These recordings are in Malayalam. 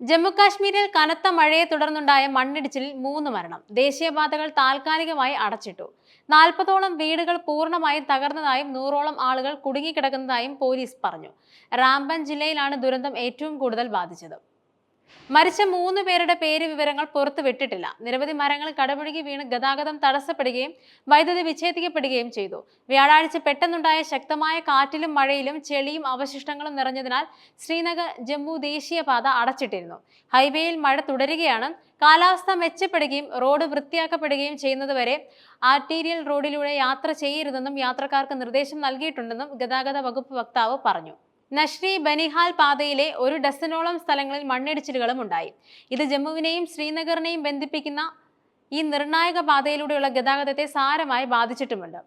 ജമ്മുകാശ്മീരിൽ കനത്ത മഴയെ തുടർന്നുണ്ടായ മണ്ണിടിച്ചിലിൽ മൂന്ന് മരണം. ദേശീയപാതകൾ താൽക്കാലികമായി അടച്ചിട്ടു. നാൽപ്പതോളം വീടുകൾ പൂർണമായും തകർന്നതായും നൂറോളം ആളുകൾ കുടുങ്ങിക്കിടക്കുന്നതായും പോലീസ് പറഞ്ഞു. റാംബൻ ജില്ലയിലാണ് ദുരന്തം ഏറ്റവും കൂടുതൽ ബാധിച്ചത്. മരിച്ച മൂന്ന് പേരുടെ പേര് വിവരങ്ങൾ പുറത്തുവിട്ടിട്ടില്ല നിരവധി മരങ്ങൾ കടപുഴകി വീണ് ഗതാഗതം തടസ്സപ്പെടുകയും വൈദ്യുതി വിച്ഛേദിക്കപ്പെടുകയും ചെയ്തു. വ്യാഴാഴ്ച പെട്ടെന്നുണ്ടായ ശക്തമായ കാറ്റിലും മഴയിലും ചെളിയും അവശിഷ്ടങ്ങളും നിറഞ്ഞതിനാൽ ശ്രീനഗർ ജമ്മു ദേശീയപാത അടച്ചിട്ടിരുന്നു. ഹൈവേയിൽ മഴ തുടരുകയാണ്. കാലാവസ്ഥ മെച്ചപ്പെടുകയും റോഡ് വൃത്തിയാക്കപ്പെടുകയും ചെയ്യുന്നതുവരെ ആർട്ടീരിയൽ റോഡിലൂടെ യാത്ര ചെയ്യരുതെന്നും യാത്രക്കാർക്ക് നിർദ്ദേശം നൽകിയിട്ടുണ്ടെന്നും ഗതാഗത വകുപ്പ് വക്താവ് പറഞ്ഞു. നഷ്രി ബനിഹാൽ പാതയിലെ ഒരു ഡസനോളം സ്ഥലങ്ങളിൽ മണ്ണിടിച്ചിലുകളും ഉണ്ടായി. ഇത് ജമ്മുവിനെയും ശ്രീനഗറിനെയും ബന്ധിപ്പിക്കുന്ന ഈ നിർണായക പാതയിലൂടെയുള്ള ഗതാഗതത്തെ സാരമായി ബാധിച്ചിട്ടുമുണ്ട്.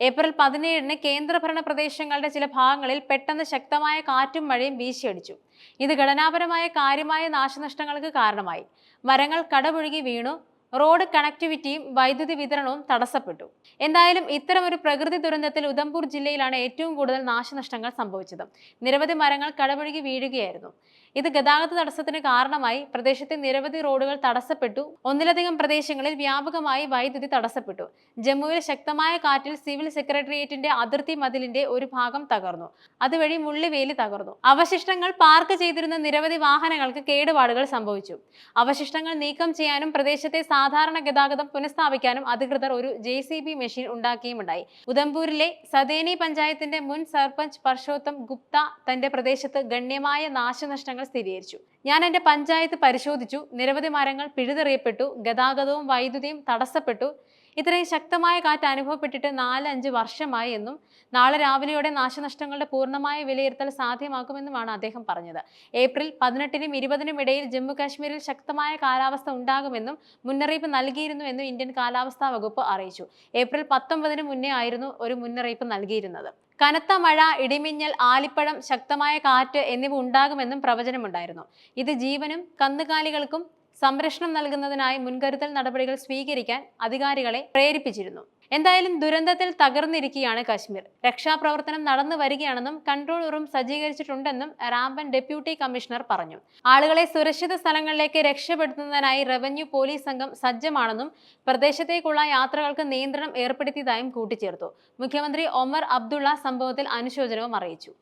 ഏപ്രിൽ പതിനേഴിന് കേന്ദ്രഭരണ പ്രദേശങ്ങളുടെ ചില ഭാഗങ്ങളിൽ പെട്ടെന്ന് ശക്തമായ കാറ്റും മഴയും വീശിയടിച്ചു. ഇത് ഘടനാപരമായ കാര്യമായ നാശനഷ്ടങ്ങൾക്ക് കാരണമായി. മരങ്ങൾ കടപുഴകി വീണു റോഡ് കണക്ടിവിറ്റിയും വൈദ്യുതി വിതരണവും തടസ്സപ്പെട്ടു. എന്തായാലും ഇത്തരം ഒരു പ്രകൃതി ദുരന്തത്തിൽ ഉധംപൂർ ജില്ലയിലാണ് ഏറ്റവും കൂടുതൽ നാശനഷ്ടങ്ങൾ സംഭവിച്ചത്. നിരവധി മരങ്ങൾ കടപുഴകി വീഴുകയായിരുന്നു. ഇത് ഗതാഗത തടസ്സത്തിന് കാരണമായി. പ്രദേശത്തെ നിരവധി റോഡുകൾ തടസ്സപ്പെട്ടു. ഒന്നിലധികം പ്രദേശങ്ങളിൽ വ്യാപകമായി വൈദ്യുതി തടസ്സപ്പെട്ടു. ജമ്മുവിൽ ശക്തമായ കാറ്റിൽ സിവിൽ സെക്രട്ടേറിയറ്റിന്റെ അതിർത്തി മതിലിന്റെ ഒരു ഭാഗം തകർന്നു. അതുവഴി മുള്ളിവേലി തകർന്നു. അവശിഷ്ടങ്ങൾ പാർക്ക് ചെയ്തിരുന്ന നിരവധി വാഹനങ്ങൾക്ക് കേടുപാടുകൾ സംഭവിച്ചു. അവശിഷ്ടങ്ങൾ നീക്കം ചെയ്യാനും പ്രദേശത്തെ സാധാരണ ഗതാഗതം പുനഃസ്ഥാപിക്കാനും അധികൃതർ ഒരു ജെ സി ബി മെഷീൻ ഉണ്ടാക്കിയുമുണ്ടായി. ഉദംപൂരിലെ സദേനി പഞ്ചായത്തിന്റെ മുൻ സർപഞ്ച് പർഷോത്തം ഗുപ്ത തന്റെ പ്രദേശത്ത് ഗണ്യമായ നാശനഷ്ടങ്ങൾ സ്ഥിരീകരിച്ചു. ഞാൻ എന്റെ പഞ്ചായത്ത് പരിശോധിച്ചു. നിരവധി മരങ്ങൾ പിഴുതെറിയപ്പെട്ടു. ഗതാഗതവും വൈദ്യുതിയും തടസ്സപ്പെട്ടു. ഇത്രയും ശക്തമായ കാറ്റ് അനുഭവപ്പെട്ടിട്ട് നാലഞ്ച് വർഷമായി എന്നും നാളെ രാവിലെയോടെ നാശനഷ്ടങ്ങളുടെ പൂർണമായ വിലയിരുത്തൽ സാധ്യമാക്കുമെന്നുമാണ് അദ്ദേഹം പറഞ്ഞത്. ഏപ്രിൽ പതിനെട്ടിനും ഇരുപതിനും ഇടയിൽ ജമ്മു കാശ്മീരിൽ ശക്തമായ കാലാവസ്ഥ ഉണ്ടാകുമെന്നും മുന്നറിയിപ്പ് നൽകിയിരുന്നു എന്നും ഇന്ത്യൻ കാലാവസ്ഥാ വകുപ്പ് അറിയിച്ചു. ഏപ്രിൽ പത്തൊമ്പതിന് മുന്നേ ആയിരുന്നു ഒരു മുന്നറിയിപ്പ് നൽകിയിരുന്നത്. കനത്ത മഴ ഇടിമിന്നൽ ആലിപ്പഴം ശക്തമായ കാറ്റ് എന്നിവ ഉണ്ടാകുമെന്നും പ്രവചനമുണ്ടായിരുന്നു. ഇത് ജീവനും കന്നുകാലികൾക്കും സംരക്ഷണം നൽകുന്നതിനായി മുൻകരുതൽ നടപടികൾ സ്വീകരിക്കാൻ അധികാരികളെ പ്രേരിപ്പിച്ചിരുന്നു. എന്തായാലും ദുരന്തത്തിൽ തകർന്നിരിക്കുകയാണ് കശ്മീർ. രക്ഷാപ്രവർത്തനം നടന്നു വരികയാണെന്നും കൺട്രോൾ റൂം സജ്ജീകരിച്ചിട്ടുണ്ടെന്നും റാംബൻ ഡെപ്യൂട്ടി കമ്മീഷണർ പറഞ്ഞു. ആളുകളെ സുരക്ഷിത സ്ഥലങ്ങളിലേക്ക് രക്ഷപ്പെടുത്തുന്നതിനായി റവന്യൂ പോലീസ് സംഘം സജ്ജമാണെന്നും പ്രദേശത്തേക്കുള്ള യാത്രകൾക്ക് നിയന്ത്രണം ഏർപ്പെടുത്തിയതായും കൂട്ടിച്ചേർത്തു. മുഖ്യമന്ത്രി ഒമർ അബ്ദുള്ള സംഭവത്തിൽ അനുശോചനവും അറിയിച്ചു.